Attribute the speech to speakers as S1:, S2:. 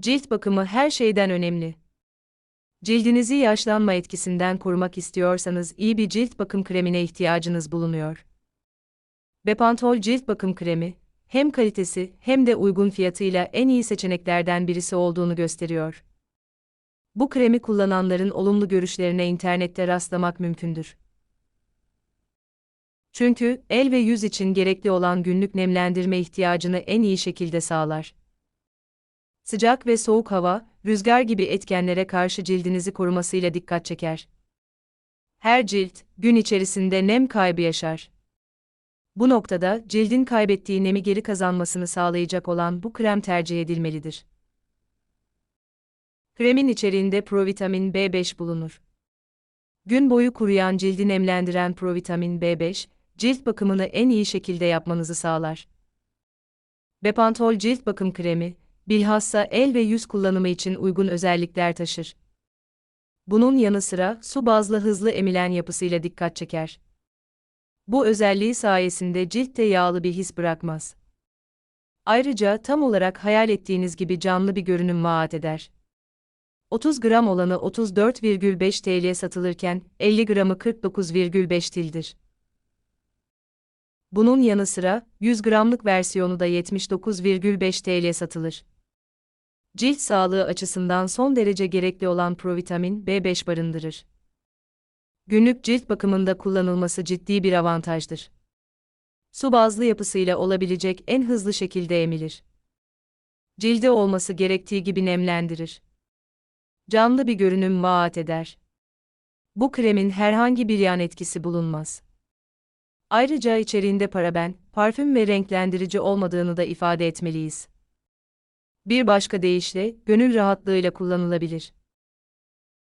S1: Cilt bakımı her şeyden önemli. Cildinizi yaşlanma etkisinden korumak istiyorsanız iyi bir cilt bakım kremine ihtiyacınız bulunuyor. Bepantol cilt bakım kremi, hem kalitesi hem de uygun fiyatıyla en iyi seçeneklerden birisi olduğunu gösteriyor. Bu kremi kullananların olumlu görüşlerine internette rastlamak mümkündür. Çünkü el ve yüz için gerekli olan günlük nemlendirme ihtiyacını en iyi şekilde sağlar. Sıcak ve soğuk hava, rüzgar gibi etkenlere karşı cildinizi korumasıyla dikkat çeker. Her cilt, gün içerisinde nem kaybı yaşar. Bu noktada cildin kaybettiği nemi geri kazanmasını sağlayacak olan bu krem tercih edilmelidir. Kremin içeriğinde provitamin B5 bulunur. Gün boyu kuruyan cildi nemlendiren provitamin B5, cilt bakımını en iyi şekilde yapmanızı sağlar. Bepantol cilt bakım kremi, bilhassa el ve yüz kullanımı için uygun özellikler taşır. Bunun yanı sıra su bazlı hızlı emilen yapısıyla dikkat çeker. Bu özelliği sayesinde ciltte yağlı bir his bırakmaz. Ayrıca tam olarak hayal ettiğiniz gibi canlı bir görünüm vaat eder. 30 gram olanı 34,5 TL satılırken 50 gramı 49,5 TL'dir. Bunun yanı sıra 100 gramlık versiyonu da 79,5 TL satılır. Cilt sağlığı açısından son derece gerekli olan provitamin B5 barındırır. Günlük cilt bakımında kullanılması ciddi bir avantajdır. Su bazlı yapısıyla olabilecek en hızlı şekilde emilir. Cilde olması gerektiği gibi nemlendirir. Canlı bir görünüm vaat eder. Bu kremin herhangi bir yan etkisi bulunmaz. Ayrıca içeriğinde paraben, parfüm ve renklendirici olmadığını da ifade etmeliyiz. Bir başka deyişle, gönül rahatlığıyla kullanılabilir.